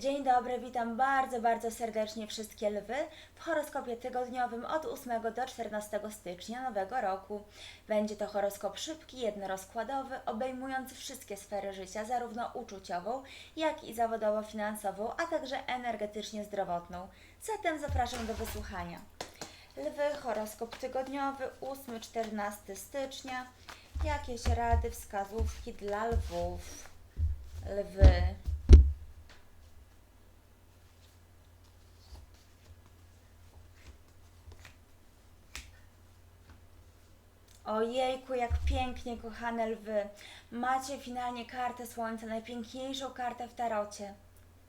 Dzień dobry, witam bardzo, bardzo serdecznie wszystkie lwy w horoskopie tygodniowym od 8 do 14 stycznia nowego roku. Będzie to horoskop szybki, jednorozkładowy, obejmujący wszystkie sfery życia, zarówno uczuciową, jak i zawodowo-finansową, a także energetycznie zdrowotną. Zatem zapraszam do wysłuchania. Lwy, horoskop tygodniowy 8-14 stycznia. Jakieś rady, wskazówki dla lwów. Lwy. Ojejku, jak pięknie, kochane lwy. Macie finalnie kartę słońca, najpiękniejszą kartę w tarocie.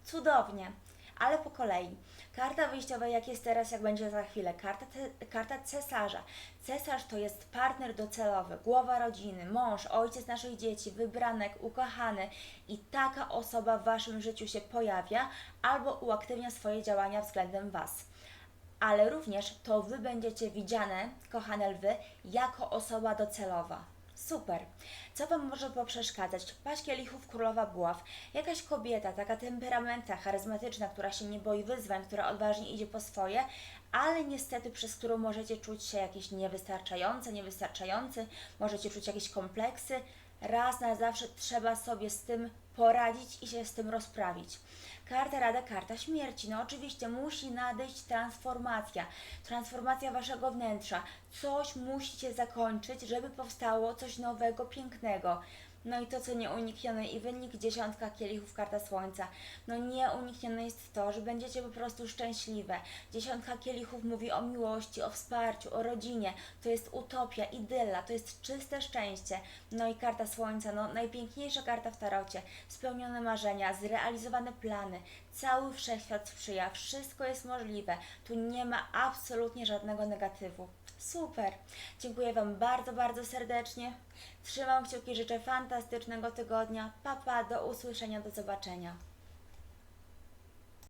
Cudownie, ale po kolei. Karta wyjściowa, jak jest teraz, jak będzie za chwilę. Karta, te, karta cesarza. Cesarz to jest partner docelowy, głowa rodziny, mąż, ojciec naszych dzieci, wybranek, ukochany. I taka osoba w Waszym życiu się pojawia albo uaktywnia swoje działania względem Was ale również to Wy będziecie widziane, kochane lwy, jako osoba docelowa. Super. Co Wam może poprzeszkadzać? Paść kielichów królowa buław. Jakaś kobieta, taka temperamentka, charyzmatyczna, która się nie boi wyzwań, która odważnie idzie po swoje, ale niestety przez którą możecie czuć się jakieś niewystarczające, niewystarczający, możecie czuć jakieś kompleksy. Raz na zawsze trzeba sobie z tym poradzić i się z tym rozprawić. Karta Rada, karta śmierci. No oczywiście musi nadejść transformacja, transformacja waszego wnętrza. Coś musicie zakończyć, żeby powstało coś nowego, pięknego. No i to, co nieuniknione i wynik dziesiątka kielichów, karta słońca. No nieuniknione jest to, że będziecie po prostu szczęśliwe. Dziesiątka kielichów mówi o miłości, o wsparciu, o rodzinie. To jest utopia, idylla, to jest czyste szczęście. No i karta słońca, no najpiękniejsza karta w tarocie. Spełnione marzenia, zrealizowane plany. Cały wszechświat sprzyja, wszystko jest możliwe. Tu nie ma absolutnie żadnego negatywu. Super. Dziękuję Wam bardzo, bardzo serdecznie. Trzymam kciuki, życzę fantastycznego tygodnia. Papa, pa, do usłyszenia, do zobaczenia.